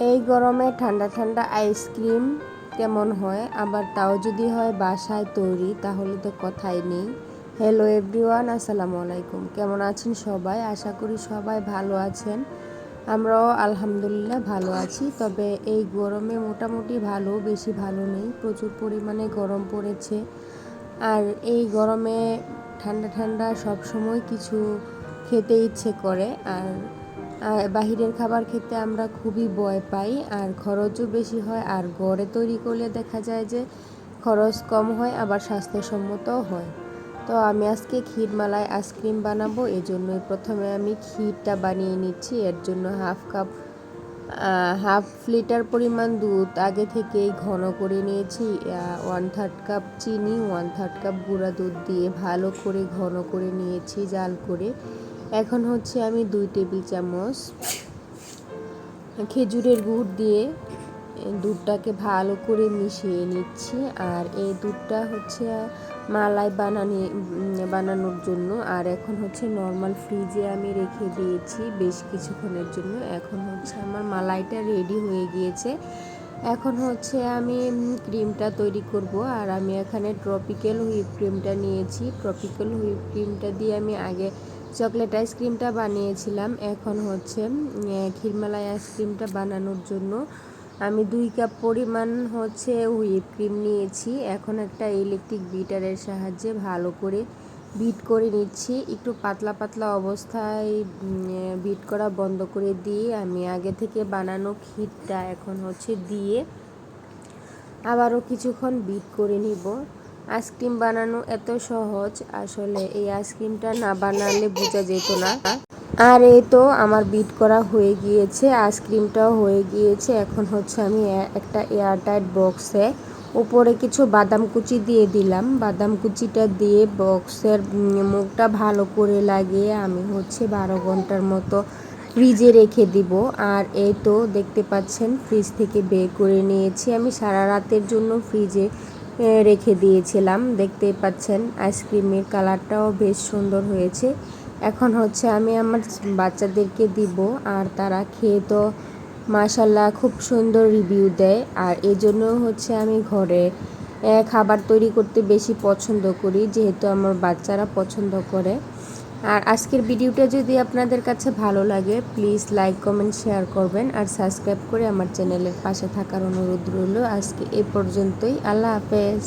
এই গরমে ঠান্ডা ঠান্ডা আইসক্রিম কেমন হয়? আবার তাও যদি হয় বাসায় তৈরি, তাহলে তো কথাই নেই। হ্যালো এভরিওয়ান আসসালামু আলাইকুম। কেমন আছেন সবাই? আশা করি সবাই ভালো আছেন। আমরাও আলহামদুলিল্লাহ ভালো আছি। তবে এই গরমে মোটামুটি ভালো, বেশি ভালো নেই। প্রচুর পরিমাণে গরম পড়েছে। আর এই গরমে ঠান্ডা ঠান্ডা সব সময় কিছু খেতে ইচ্ছে করে। আর আর বাহিরের খাবার খেতে আমরা খুবই ভয় পাই, আর খরচও বেশি হয়, আর ঘরে তৈরি করলে দেখা যায় যে খরচ কম হয়, আবার স্বাস্থ্যসম্মতও হয়। তো আমি আজকে ক্ষীরমালায় আইসক্রিম বানাবো এই জন্যই প্রথমে আমি ক্ষীরটা বানিয়ে নিচ্ছি। এর জন্য হাফ কাপ হাফ লিটার পরিমাণ দুধ আগে থেকেই ঘন করে নিয়েছি। ওয়ান থার্ড কাপ চিনি ওয়ান থার্ড কাপ গুঁড়া দুধ দিয়ে ভালো করে ঘন করে নিয়েছি, জাল করে। এখন হচ্ছে আমি দুই টেবিল চামচ খেজুরের গুড় দিয়ে দুধটাকে ভালো করে মিশিয়ে নিচ্ছি। আর এই দুধটা হচ্ছে মালাই বানানি, বানানোর জন্য। আর এখন হচ্ছে নর্মাল ফ্রিজে আমি রেখে দিয়েছি বেশ কিছুক্ষণের জন্য। এখন হচ্ছে আমার মালাইটা রেডি হয়ে গিয়েছে। এখন হচ্ছে আমি ক্রিমটা তৈরি করব। আর আমি এখানে ট্রপিক্যাল হুইপ ক্রিমটা নিয়েছি। ট্রপিক্যাল হুইপ ক্রিমটা দিয়ে আমি আগে চকলেট আইসক্রিমটা বানিয়েছিলাম। এখন হচ্ছে ক্ষীরমালাই আইসক্রিমটা বানানোর জন্য আমি দুই কাপ পরিমাণ হচ্ছে হুইপ ক্রিম নিয়েছি। এখন একটা ইলেকট্রিক বিটারের সাহায্যে ভালো করে বিট করে নিচ্ছি। একটু পাতলা পাতলা অবস্থায় বিট করা বন্ধ করে দিয়ে আমি আগে থেকে বানানো ক্ষীরটা এখন হচ্ছে দিয়ে আবারও কিছুক্ষণ বিট করে নিব। আইসক্রিম বানানো এত সহজ। আসলে এই আইসক্রিমটা না বানালে বোঝা যেত না। আর এই তো আমার বিট করা হয়ে গিয়েছে, আইসক্রিমটাও হয়ে গিয়েছে। এখন হচ্ছে আমি একটা এয়ারটাইট বক্সে উপরে কিছু বাদাম কুচি দিয়ে দিলাম। বাদাম কুচিটা দিয়ে বক্সের মুখটা ভালো করে লাগিয়ে আমি হচ্ছে বারো ঘণ্টার মতো ফ্রিজে রেখে দিব। আর এই তো দেখতে পাচ্ছেন ফ্রিজ থেকে বের করে নিয়েছি। আমি সারা রাতের জন্য ফ্রিজে রেখে দিয়েছিলাম। দেখতেই পাচ্ছেন আইসক্রিমের কালারটাও বেশ সুন্দর হয়েছে। এখন হচ্ছে আমি আমার বাচ্চাদেরকে দিব আর তারা খেয়ে তো মাসাল্লাহ খুব সুন্দর রিভিউ দেয়। আর এই জন্য হচ্ছে আমি ঘরে খাবার তৈরি করতে বেশি পছন্দ করি, যেহেতু আমার বাচ্চারা পছন্দ করে। আর আজকের ভিডিওটা যদি আপনাদের কাছে ভালো লাগে প্লিজ লাইক কমেন্ট শেয়ার করবেন আর সাবস্ক্রাইব করে আমার চ্যানেলের পাশে থাকার অনুরোধ রইল। আজকে এ পর্যন্তই। আল্লাহ হাফেজ।